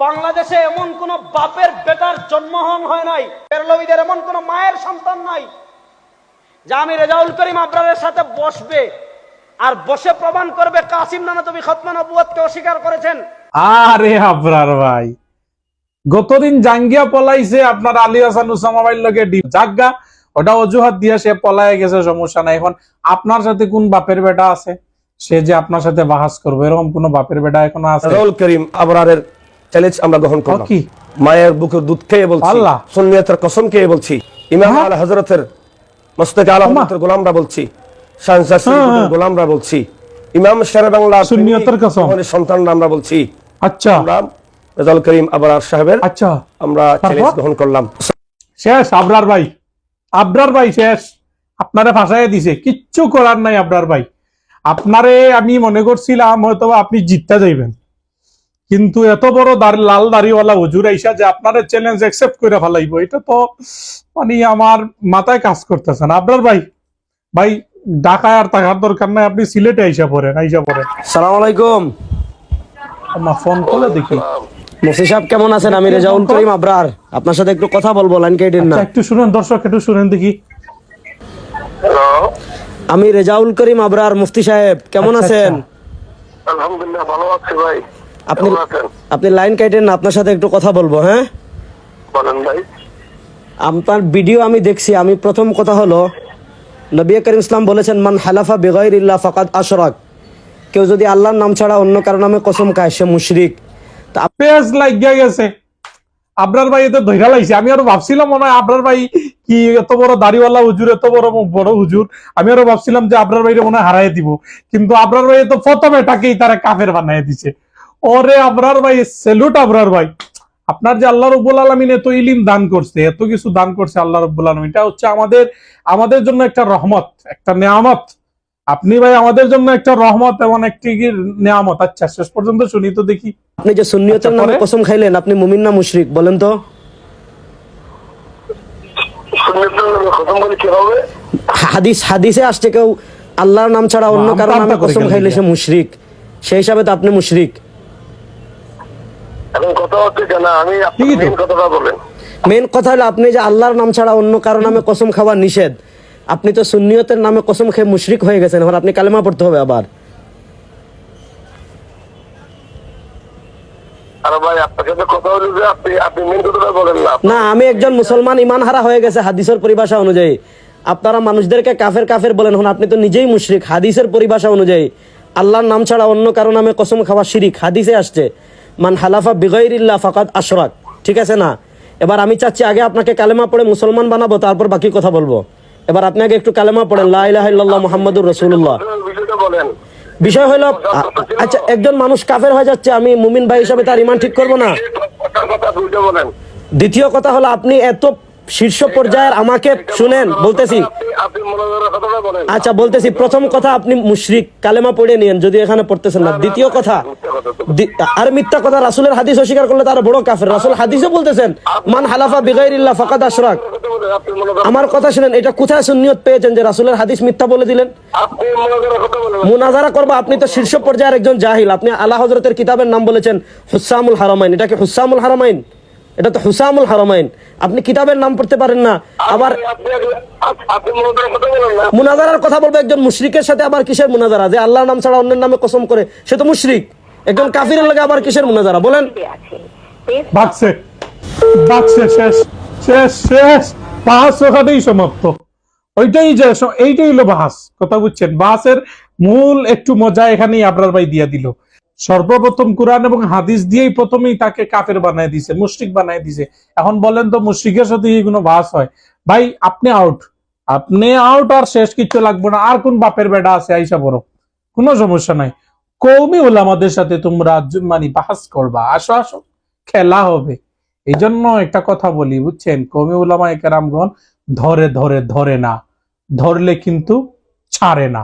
বাংলাদেশে এমন কোন বাপের বেটার জন্মহন হয় নাই পেরলবিদের এমন কোন মায়ের সন্তান নাই যে আমি রেজাউল করিম আবরারের সাথে বসবে আর বসে প্রমাণ করবে কাসিম নানা তুমি খতমা নবুয়তকে অস্বীকার করেছেন। আরে আবরার ভাই গতদিন জাঙ্গিয়া পলাইছে আপনার আলী হাসান উসামাবাইর লগে জাগা ওটা অজুহাত দিয়ে সে পলায় গেছে সমস্যা নাই। এখন আপনার সাথে কোন বাপের বেটা আছে? সে যে আপনার সাথে বাহাস করবে এরকম কোন বাপের বেটা এখনও আছে? রাউল করিম আবরারের চ্যালেঞ্জ আমরা গ্রহণ করলাম কি? মায়ের বুকের দুধ খেয়ে বলছি আল্লাহ। সুন্নিয়তের কসম খেয়ে বলছি ইমাম? আলা হযরতের মস্তকে আলা। হযরতের গোলামরা বলছি শাহজাহান হ্যাঁ, হ্যাঁ। গোলামরা বলছি ইমাম শেরে বাংলা সুন্নিয়তের কসম। সন্তানরা আমরা বলছি আচ্ছা আমরা রাজাউল করিম আবরার সাহেবের আচ্ছা আমরা চ্যালেঞ্জ গ্রহণ করলাম শেষ আবরার ভাই আবরার ভাই শেষ আপনারে ফাঁসাই দিছে কিচ্ছু করার নাই আবরার ভাই আপনারে আমি মনে করছিলাম হয়তো আপনি জিততে যাইবেন কিন্তু এত বড় দাড়ি লাল দাড়িওয়ালা হুজুর আইসা যে আপনার চ্যালেঞ্জ অ্যাকসেপ্ট করে ফেলাইব এটা তো মানে আমার মাথায় কাজ করতেছে না। আবরার ভাই ভাই ঢাকায় আর থাকার দরকার নাই আপনি সিলেটে আইসা পড়েন আইসা পড়েন। সালাম আলাইকুম। আমার ফোন করে দেখি। মুফতি সাহেব কেমন আছেন? আমি রেজাউল করিম আবরার। আপনার সাথে একটু কথা বলব লাইন কেটেন না। আচ্ছা, একটু শুনেন দর্শক একটু শুনেন দেখি। আমি রেজাউল করিম আবরার মুফতি সাহেব কেমন আচ্ছা, আছেন? আচ্ছা। আলহামদুলিল্লাহ ভালো আছি ভাই। আপনি আপনি লাইন কাটেন না আপনার সাথে একটু কথা বলব হ্যাঁ? বলেন ভাই। আপনার ভিডিও আমি দেখছি আমি প্রথম কথা হলো নবী করিম ইসলাম বলেছেন মান হালাফা বেগাইরিল্লাহ ফাকাদ আশরাক। কেউ যদি আল্লাহর নাম ছাড়া অন্য কারও নামে কসম খায় সে মুশরিক। পেজ লাগিয়া গেছে। আবরার ভাই এতে ধৈরা লাগছে আমি আরও ভাবছিলাম মনে হয় আবরার ভাই কি এত বড় দাড়িওয়ালা হুজুর এত বড় বড় হুজুর। আমি আরও ভাবছিলাম যে আবরার ভাইরে মনে হয় হারাই দিব। কিন্তু আবরার ভাই তো প্রথমে টাকেই তারা কাফের বানাই দিছে। ওরে আবরার ভাই সেলুট আবরার ভাই। আপনার যে আল্লাহ রব্বুল আলমিন এত ইলিম দান করছে এত কিছু দান করছে আল্লাহ রব্বুল আলমিন এটা হচ্ছে আমাদের আমাদের জন্য একটা রহমত একটা নেয়ামত। আপনি ভাই আমাদের জন্য একটা রহমত এবং একটি নেয়ামত? আচ্ছা শেষ পর্যন্ত শুনি তো দেখি। আপনি যে সুন্নিয়তের আচ্ছা, নামে কসম খাইলেন আপনি মুমিন না মুশরিক বলেন তো। হাদিস হাদিসে আসছে কেউ আল্লাহর নাম ছাড়া অন্য কারও নামে কসম খাইলে সে মুশরিক। সেই হিসাবে তো আপনি মুশরিক। এখন কথা হচ্ছে কেন আমি আপনার মেন কথাটা বলেন মেন কথা হলো আপনি যে আল্লাহর নাম ছাড়া অন্য কারও নামে কসম খাওয়া নিষেধ আপনি তো সুন্নিয়তের নামে কসম খেয়ে মুশরিক হয়ে গেছেন এখন আপনি কালেমা পড়তে হবে আবার। আরে ভাই আপনার কথা হলো যে আপনি আপনি মেন কথাটা বলেন না। না আমি একজন মুসলমান ইমান হারা হয়ে গেছে হাদিসের পরিভাষা অনুযায়ী। আপনারা মানুষদেরকে কাফের কাফের বলেন হন আপনি তো নিজেই মুশরিক। হাদিসের পরিভাষা অনুযায়ী আল্লাহর নাম ছাড়া অন্য কারও নামে কসম খাওয়া শিরিক হাদিসে আসছে। মান হালাফা বিগৈরিল্লা ফাকাদ আশরাক। ঠিক আছে না? এবার আমি চাচ্ছি আগে আপনাকে কালেমা পড়ে মুসলমান বানাবো তারপর বাকি কথা বলব। এবার আপনি আগে একটু কালেমা পড়েন লা মোহাম্মদুর রসুল্লাহ বিষয় হলো আচ্ছা একজন মানুষ কাফের হয়ে যাচ্ছে আমি মুমিন ভাই হিসাবে তার ইমান ঠিক করব না? দ্বিতীয় কথা হলো আপনি এত শীর্ষ পর্যায়ের আমাকে শুনেন, বলতেছি। আচ্ছা বলতেছি, প্রথম কথা আপনি মুশরিক কালেমা পড়ে নিয়েন, যদি এখানে পড়তেছেন না। দ্বিতীয় কথা আর মিথ্যা কথা, রাসুলের হাদিস অস্বীকার করলে তার বড় কাফের। রাসূল হাদিসে বলতেছেন, মান হালাফা বিগাইরিল্লাহ ফাকাদ আশরাক। আমার কথা শুনেন, এটা কোথায় সুন্নিয়ত পেয়েছেন যে রাসুলের হাদিস মিথ্যা বলে দিলেন? মুনাজারা করব, আপনি তো শীর্ষ পর্যায়ের একজন জাহিল। আপনি আল্লাহ হজরতের কিতাবের নাম বলেছেন, হুসামুল হারামাইন। এটা কি হুসামুল হারামাইন? এটা তো হুসামুল হারামাইন। আপনি কিতাবের নাম পড়তে পারেন না। আবার আপনি- আপনি আপ- আপনি মনোযোগের কথা বলেন না। মুনাজারার কথা বলব একজন মুশরিকের সাথে আবার কিসের মুনাজারা? যে আল্লাহর নাম ছাড়া অন্যের নামে কসম করে সে তো মুশরিক। একজন কাফিরের লাগে আবার কিসের মুনাজারা? বলেন। বাকসে। বাকসে শেষ। শেষ শেষ। বাহাস ওখানেই সমাপ্ত। ওইটাই যে এইটাই হলো বাহাস কথা বুঝছেন? বাহাসের মূল একটু মজা এখানেই আপনার ভাই দিয়া দিল। সর্বপ্রথম কোরআন এবং হাদিস দিয়েই প্রথমেই তাকে কাফের বানায় দিছে, মুশরিক বানায় দিছে। এখন বলেন তো মুশরিকের সাথে এগুলো বাহাস হয়? ভাই, আপনি আউট আপনি আউট আর শেষ কিছু লাগবে না। আর কোন বাপের বেটা আছে? আইসা বড় কোনো সমস্যা নাই। কৌমি ওলামাদের সাথে তোমরা মানে বাহাস করবা। আসো আসো। খেলা হবে। এই জন্য একটা কথা বলি, বুঝছেন? কমি উলামা একরামগণ ধরে ধরে ধরে না। ধরলে কিন্তু ছাড়ে না।